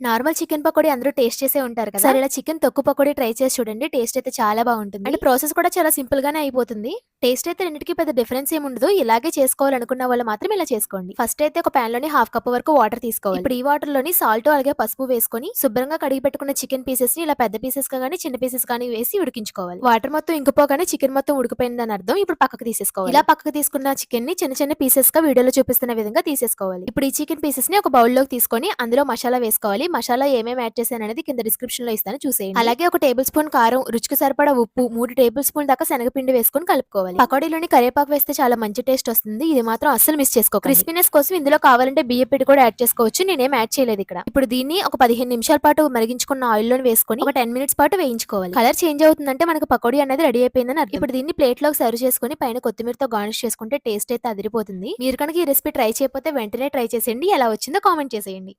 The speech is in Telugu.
నార్మల్ చికెన్ పకోడీ అందరూ టేస్ట్ చేసే ఉంటారు కదా! సరే ఇలా చికెన్ తొక్కు పకోడీ ట్రై చేసి చూడండి. టేస్ట్ అయితే చాలా బావుంటుంది. అండ్ ప్రాసెస్ కూడా చాలా సింపుల్ గానే అయిపోతుంది. టేస్ట్ అయితే రెండిటికి పెద్ద డిఫరెన్స్ ఏమి ఉండదు. ఇలాగే చేసుకోవాలనుకున్న వాళ్ళు మాత్రం ఇలా చేసుకోండి. ఫస్ట్ అయితే ఒక పాన్లోని హాఫ్ కప్ వరకు వాటర్ తీసుకోవాలి. ఇప్పుడు ఈ వాటర్లోని సాల్ట్ అలాగే పసుపు వేసుకొని శుభ్రంగా కడిగి పెట్టుకున్న చికెన్ పీసెస్ని ఇలా పెద్ద పీసెస్గా గానీ చిన్న పీసెస్ గానీ వేసి ఉడికించుకోవాలి. వాటర్ మొత్తం ఇంకిపోగానే చికెన్ మొత్తం ఉడికిపోయిందని అర్థం. ఇప్పుడు పక్కకు తీసేసుకోవాలి. ఇలా పక్కకు తీసుకున్న చికెన్ని చిన్న చిన్న పీసెస్గా వీడియోలో చూపిస్తున్న విధంగా తీసేసుకోవాలి. ఇప్పుడు ఈ చికెన్ పీసెస్ని ఒక బౌల్లోకి తీసుకొని అందులో మసాలా వేసుకోవాలి. మసాలా ఏమేమి యాడ్ చేశాను అనేది కింద డిస్క్రిప్షన్లో ఇస్తాను చూసేయండి. అలాగే ఒక టేబుల్ స్పూన్ కారం, రుచికి సరిపడా ఉప్పు, మూడు టేబుల్ స్పూన్ దాకా శనగపిండి వేసుకొని కలుపుకోవాలి. పకోడీలోని కరివేపాకు వేస్తే చాలా మంచి టేస్ట్ వస్తుంది. ఇది మాత్రం అస్సలు మిస్ చేసుకోకండి. క్రిస్పీనెస్ కోసం ఇందులో కావాలంటే బియ్య పిండి కూడా యాడ్ చేసుకోవచ్చు. నేనేం యాడ్ చేయలేదు ఇక్కడ. ఇప్పుడు దీన్ని ఒక పదిహేను నిమిషాల పాటు మరిగించుకున్న ఆయిల్లోని వేసుకొని ఒక టెన్ మినిట్స్ పాటు వేయించుకోవాలి. కలర్ చేంజ్ అవుతుందంటే మనకు పకోడీ అనేది రెడీ అయిపోయిందని అర్థం. ఇప్పుడు దీన్ని ప్లేట్లోకి సర్వ్ చేసుకొని పైన కొత్తిమీరతో గార్నిష్ చేసుకుంటే టేస్ట్ అయితే అదిరిపోతుంది. మీరు కనుక ఈ రెసిపీ ట్రై చేయకపోతే వెంటనే ట్రై చేసేయండి. ఎలా వచ్చిందో కామెంట్ చేసేయండి.